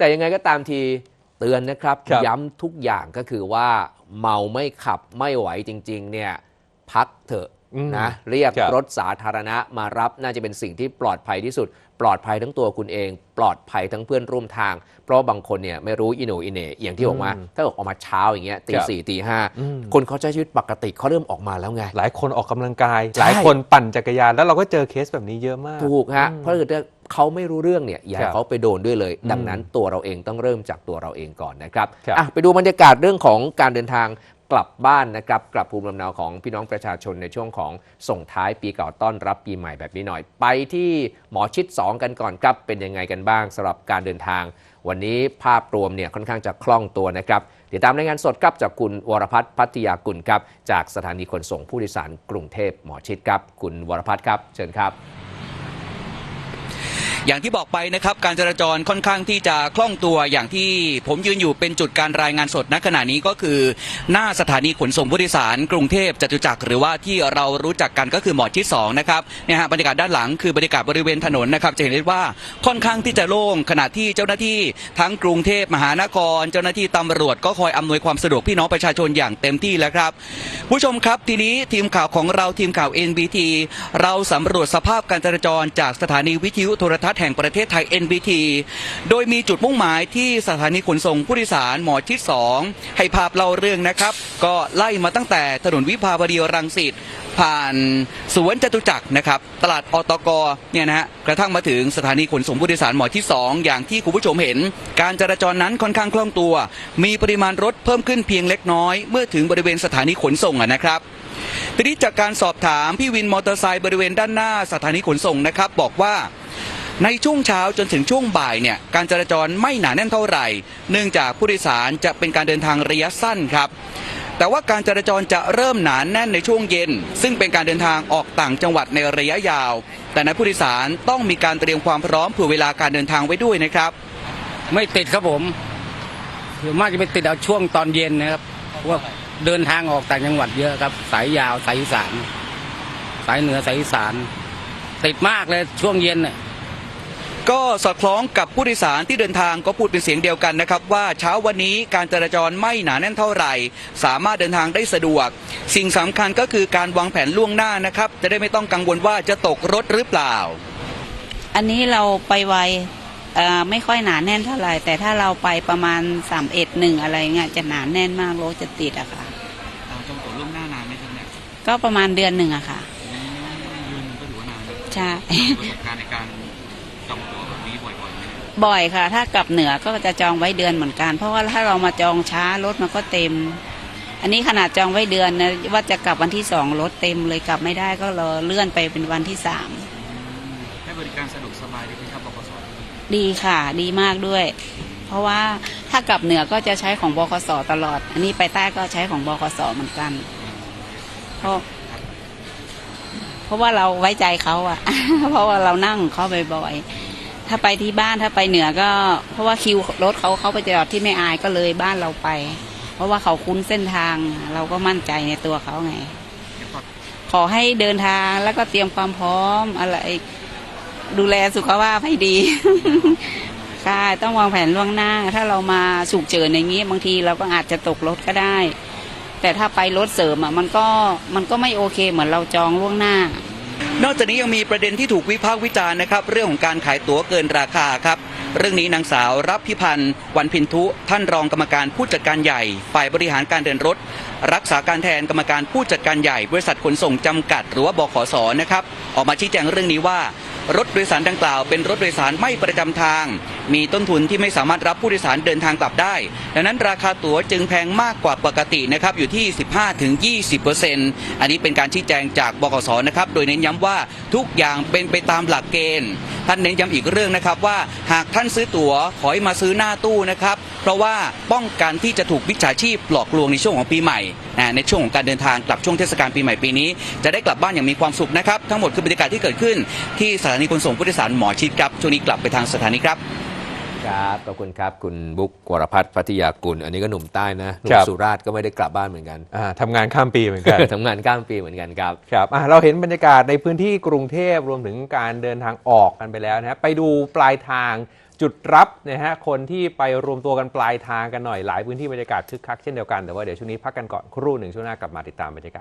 แต่ยังไงก็ตามทีเตือนนะครับครับย้ำทุกอย่างก็คือว่าเมาไม่ขับไม่ไหวจริง ๆ เนี่ยพักเถอะอืมนะเรียกครับรถสาธารณะมารับน่าจะเป็นสิ่งที่ปลอดภัยที่สุด ปลอดภัยทั้งตัวคุณเอง ปลอดภัยทั้งเพื่อนร่วมทาง เพราะบางคนเนี่ยไม่รู้อินโนอินเหนอย่างที่บอกมาอืมถ้าออกมาเช้าอย่างเงี้ยตีครับสี่ตีห้าอืมคนเขาใช้ชีวิตปกติเขาเริ่มออกมาแล้วไง หลายคนออกกำลังกายใช่หลายคนปั่นจักรยานแล้วเราก็เจอเคสแบบนี้เยอะมากถูกฮะอืมเพราะถ้า เกิดเขาไม่รู้เรื่องเนี่ยอย่าครัให้บเขาไปโดนด้วยเลยอืมดังนั้นตัวเราเองต้องเริ่มจากตัวเราเองก่อนนะครับครับอะไปดูบรรยากาศเรื่องของการเดินทางกลับบ้านนะครับกลับภูมิลำเนาของพี่น้องประชาชนในช่วงของส่งท้ายปีเก่าต้อนรับปีใหม่แบบนี้หน่อย ไปที่หมอชิด 2 กันก่อนครับ เป็นยังไงกันบ้างสำหรับการเดินทาง วันนี้ภาพรวมเนี่ยค่อนข้างจะคล่องตัวนะครับเดี๋ยวตามรายงานสดครับจากคุณวรพัฒน์พัทยากุลครับจากสถานีขนส่งผู้โดยสารกรุงเทพหมอชิดครับ คุณวรพัฒน์ครับเชิญครับ อย่างที่บอกไปนะครับการจราจรค่อนข้างที่จะคล่องตัวอย่างที่ผมยืนอยู่เป็นจุดการรายงานสดณขณะนี้ก็คือ หน้าสถานีขนส่งผู้โดยสาร กรุงเทพจตุจักรหรือว่าที่เรารู้จักกันก็คือหมอชิด2นะครับเนี่ยฮะบรรยากาศด้านหลังคือบรรยากาศบริเวณถนนนะครับจะเห็นได้ว่าค่อนข้างที่จะโล่งขณะที่เจ้าหน้าที่ทั้งกรุงเทพมหานคร เจ้าหน้าที่ตำรวจก็คอยอำนวยความสะดวกพี่น้องประชาชนอย่างเต็มที่แล้วครับ ผู้ชมครับทีนี้ทีมข่าวของเราทีมข่าว NBT เราสำรวจสภาพการจราจรจากสถานีวิทยุโทรทัศน์แห่งประเทศไทย NBT โดยมีจุดมุ่งหมายที่สถานีขนส่งผู้โดยสารหมอชิด2ให้ภาพเล่าเรื่องนะครับ ก็ไล่มาตั้งแต่ถนนวิภาวดีรังสิตผ่านสวนจตุจักรนะครับ ตลาดอตกเนี่ยนะฮะกระทั่งมาถึงสถานีขนส่งผู้โดยสารหมอที่ 2 อย่างที่คุณผู้ชมเห็น การจราจรนั้นค่อนข้างคล่องตัว มีปริมาณรถเพิ่มขึ้นเพียงเล็กน้อย เมื่อถึงบริเวณสถานีขนส่งนะครับทีนี้จากการสอบถามพี่วินมอเตอร์ไซค์บริเวณด้านหน้าสถานีขนส่งนะครับ บอกว่า ในช่วงเช้าจนถึงช่วงบ่ายเนี่ยการจราจรไม่หนาแน่นเท่าไหร่ เนื่องจากผู้โดยสารจะเป็นการเดินทางระยะสั้นครับ แต่ว่าการจราจรจะเริ่มหนาแน่นในช่วงเย็น ซึ่งเป็นการเดินทางออกต่างจังหวัดในระยะยาว แต่ในผู้โดยสารต้องมีการเตรียมความพร้อมเผื่อเวลาการเดินทางไว้ด้วยนะครับ ไม่ติดครับผมส่วนมากจะไปติดเอาช่วงตอนเย็นนะครับว่าเดินทางออกต่างจังหวัดเยอะครับ สายยาวสายอีสาน สายเหนือสายอีสาน ติดมากเลยช่วงเย็นน่ะ ก็สอดคล้องกับผู้โดยสารที่เดินทางก็พูดเป็นเสียงเดียวกันนะครับ ว่าเช้าวันนี้การจราจรไม่หนาแน่นเท่าไหร่ สามารถเดินทางได้สะดวก สิ่งสำคัญก็คือการวางแผนล่วงหน้านะครับ จะได้ไม่ต้องกังวลว่าจะตกรถหรือเปล่า อันนี้เราไปไวเอ่อไม่ค่อยหนาแน่นเท่าไหร่ แต่ถ้าเราไปประมาณสามเอ็ดหนึ่งอะไรเงี้ยจะหนาแน่นมากรถจะติดอะค่ะต้องตกล่วงหน้านานไหมครับเนี่ยก็ประมาณเดือนหนึ่งอะค่ะเดือนนึงก็ถือว่านานใช่ประสบการณ์ในการ จองตั๋วแบบนี้บ่อยๆไหมบ่อยค่ะ ถ้ากลับเหนือก็จะจองไว้เดือนเหมือนกัน เพราะว่าถ้าเรามาจองช้ารถมันก็เต็ม อันนี้ขนาดจองไว้เดือนนะว่าจะกลับวันที่สองรถเต็มเลยกลับไม่ได้ก็รอเลื่อนไปเป็นวันที่สามให้บริการสะดวกสบายดีไหมครับบกสดีค่ะ ดีมากด้วย เพราะว่าถ้ากลับเหนือก็จะใช้ของบคสตลอด อันนี้ไปใต้ก็ใช้ของบคสเหมือนกันเพราะเพ ราะว่าเราไว้ใจเขาอะเพราะว่าเรานั่งเขาบ่อยๆ ถ้าไปที่บ้านถ้าไปเหนือก็ เพราะว่าคิวรถเขาเขาไปจอดที่ไม่อายก็เลยบ้านเราไป เพราะว่าเขาคุ้นเส้นทาง เราก็มั่นใจในตัวเขาไง ขอให้เดินทางแล้วก็เตรียมความพร้อมอะไร ดูแลสุขภาพให้ดีใช่ต้องวางแผนล่วงหน้า ถ้าเรามาฉุกเฉินอย่างนี้บางทีเราก็อาจจะตกรถก็ได้ แต่ถ้าไปรถเสริมอะมันก็มันก็ไม่โอเคเหมือนเราจองล่วงหน้า นอกจากนี้ยังมีประเด็นที่ถูกวิพากษ์วิจารณ์นะครับ เรื่องของการขายตั๋วเกินราคาครับ เรื่องนี้นางสาวรับพิพันธ์วันพินทุ ท่านรองกรรมการผู้จัดการใหญ่ ฝ่ายบริหารการเดินรถ รักษาการแทนกรรมการผู้จัดการใหญ่ บริษัทขนส่งจำกัด หรือว่าบขสนะครับ ออกมาชี้แจงเรื่องนี้ว่า รถโดยสารดังกล่าว เป็นรถโดยสารไม่ประจำทาง มีต้นทุนที่ไม่สามารถรับผู้โดยสารเดินทางกลับได้ ดังนั้นราคาตั๋วจึงแพงมากกว่าปกตินะครับอยู่ที่ 15-20%อันนี้เป็นการชี้แจงจากบกสนะครับโดยเน้นย้ำว่าทุกอย่างเป็นไปตามหลักเกณฑ์ ท่านเน้นย้ำอีกเรื่องนะครับว่าหากท่านซื้อตั๋วขอให้มาซื้อหน้าตู้นะครับ เพราะว่าป้องกันที่จะถูกวิชาชีพหลอกลวงในช่วงของปีใหม่นะในช่วงของการเดินทางกลับช่วงเทศกาลปีใหม่ปีนี้ จะได้กลับบ้านอย่างมีความสุขนะครับ ทั้งหมดคือบรรยากาศที่เกิดขึ้น ที่สถานีขนส่งผู้โดยสารหมอชิดครับช่วงนี้กลับไปทางสถานีครับครับขอบคุณครับ คุณบุ๊กวรพัฒน์พัทยากุล อันนี้ก็หนุ่มใต้นะหนุ่ครัมบสุราษฎร์ก็ไม่ได้กลับบ้านเหมือนกันอ่าทำงานข้ามปีเหมือนกันทำงานข้ามปีเหมือนกันครับครับอะเราเห็นบรรยากาศในพื้นที่กรุงเทพรวมถึงการเดินทางออกกันไปแล้วนะครับไปดูปลายทาง จุดรับนะฮะคนที่ไปรวมตัวกันปลายทางกันหน่อยหลายพื้นที่บรรยากาศคึกคักเช่นเดียวกันแต่ว่าเดี๋ยวช่วงนี้พักกันก่อนครู่หนึ่งช่วงหน้ากลับมาติดตามบรรยากาศ